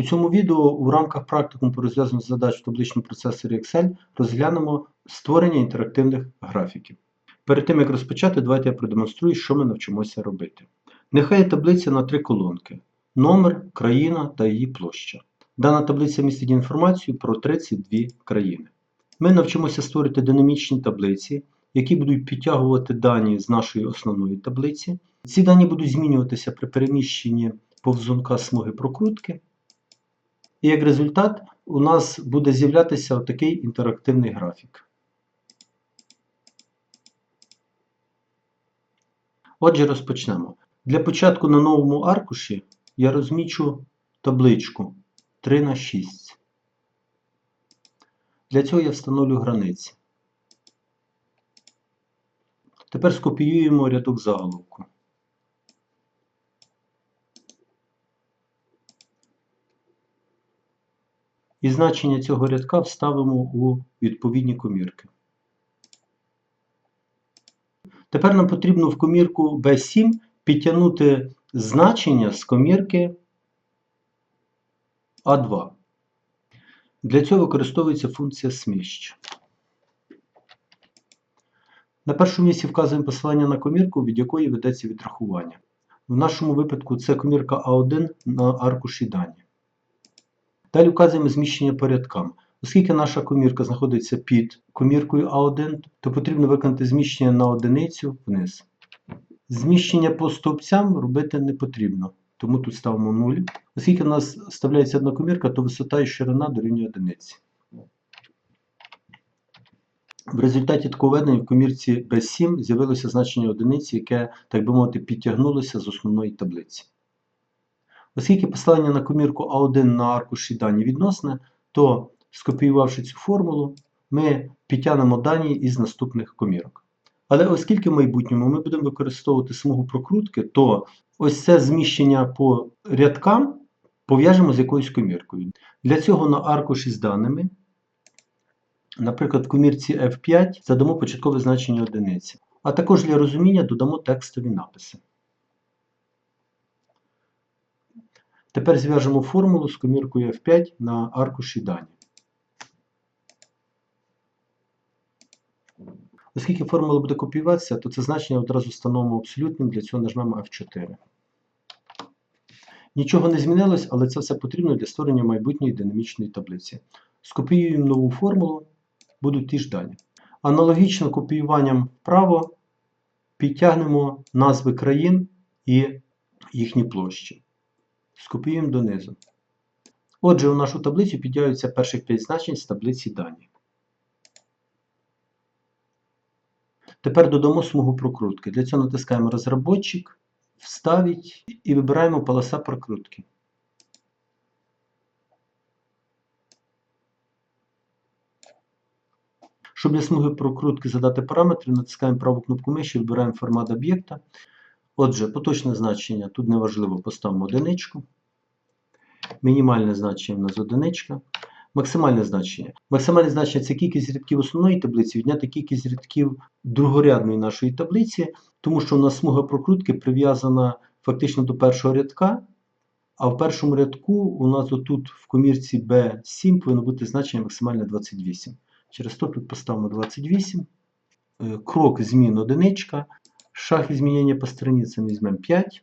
У цьому відео у рамках практикуму по розв'язанню задач в табличному процесорі Excel розглянемо створення інтерактивних графіків. Перед тим як розпочати, давайте я продемонструю, що ми навчимося робити. Нехай є таблиця на три колонки: номер, країна та її площа. Дана таблиця містить інформацію про 32 країни. Ми навчимося створити динамічні таблиці, які будуть підтягувати дані з нашої основної таблиці. Ці дані будуть змінюватися при переміщенні повзунка смуги прокрутки. І як результат у нас буде з'являтися отакий інтерактивний графік. Отже, розпочнемо. Для початку на новому аркуші я розмічу табличку 3 на 6. Для цього я встановлю границі. Тепер скопіюємо рядок заголовку. І значення цього рядка вставимо у відповідні комірки. Тепер нам потрібно в комірку B7 підтягнути значення з комірки А2. Для цього використовується функція сміщ. На першому місці вказуємо посилання на комірку, від якої ведеться відрахування. В нашому випадку це комірка А1 на аркуші дані. Далі вказуємо зміщення по рядкам. Оскільки наша комірка знаходиться під коміркою А1, то потрібно виконати зміщення на одиницю вниз. Зміщення по стовпцям робити не потрібно, тому тут ставимо 0. Оскільки в нас вставляється одна комірка, то висота і ширина дорівнює одиниці. В результаті такого ведення в комірці B7 з'явилося значення одиниці, яке, так би мовити, підтягнулося з основної таблиці. Оскільки посилання на комірку А1 на аркуші дані відносне, то скопіювавши цю формулу, ми підтягнемо дані із наступних комірок. Але оскільки в майбутньому ми будемо використовувати смугу прокрутки, то ось це зміщення по рядкам пов'яжемо з якоюсь коміркою. Для цього на аркуші з даними, наприклад, в комірці F5 задамо початкове значення одиниці. А також для розуміння додамо текстові написи. Тепер зв'яжемо формулу з коміркою F5 на аркуші дані. Оскільки формула буде копіюватися, то це значення одразу встановимо абсолютним, для цього нажмемо F4. Нічого не змінилось, але це все потрібно для створення майбутньої динамічної таблиці. Скопіюємо нову формулу, будуть ті ж дані. Аналогічно копіюванням вправо підтягнемо назви країн і їхні площі. Скопіюємо донизу. Отже, у нашу таблицю підтягуються перших 5 значень з таблиці дані. Тепер додамо смугу прокрутки. Для цього натискаємо розробочик, вставить і вибираємо полоса прокрутки. Щоб для смуги прокрутки задати параметри, натискаємо праву кнопку миші, вибираємо формат об'єкта. Отже, поточне значення тут неважливо, поставимо одиничку. Мінімальне значення в нас одиничка. Максимальне значення. Максимальне значення це кількість рядків основної таблиці, відняти кількість рядків другорядної нашої таблиці, тому що у нас смуга прокрутки прив'язана фактично до першого рядка, а в першому рядку у нас отут в комірці B7 повинно бути значення максимальне 28. Через то тут поставимо 28. Е, Крок змін одиничка. Шаг изменения по страницам візьмемо 5.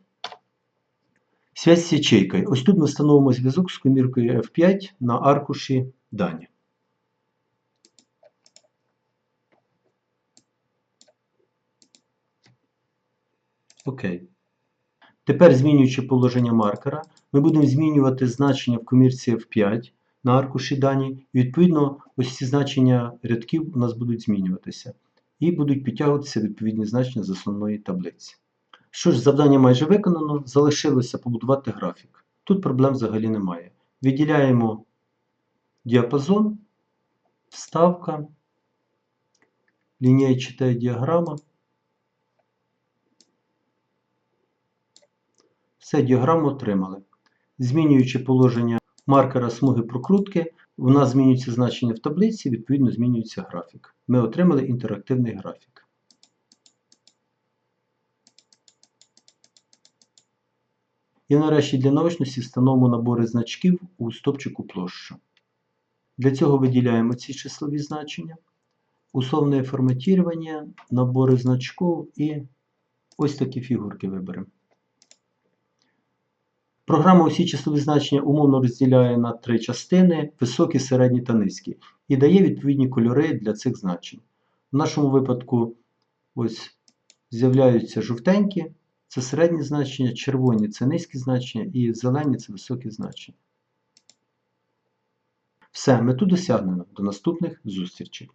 Связь з ячейкою. Ось тут ми встановимо зв'язок з коміркою F5 на аркуші дані. Окей. Тепер, змінюючи положення маркера, ми будемо змінювати значення в комірці F5 на аркуші дані, і відповідно ось ці значення рядків у нас будуть змінюватися і будуть підтягуватися відповідні значення з основної таблиці. Що ж, завдання майже виконано, залишилося побудувати графік. Тут проблем взагалі немає. Відділяємо діапазон, вставка, лінійчата діаграма. Все, діаграму отримали. Змінюючи положення маркера смуги прокрутки, у нас змінюється значення в таблиці, відповідно змінюється графік. Ми отримали інтерактивний графік. І нарешті для наочності встановимо набори значків у стопчику площа. Для цього виділяємо ці числові значення, условне форматування, набори значків і ось такі фігурки виберемо. Програма усі числові значення умовно розділяє на три частини: високі, середні та низькі, і дає відповідні кольори для цих значень. В нашому випадку ось з'являються жовтенькі, це середні значення, червоні це низькі значення, і зелені це високі значення. Все, мету досягнено. До наступних зустрічей.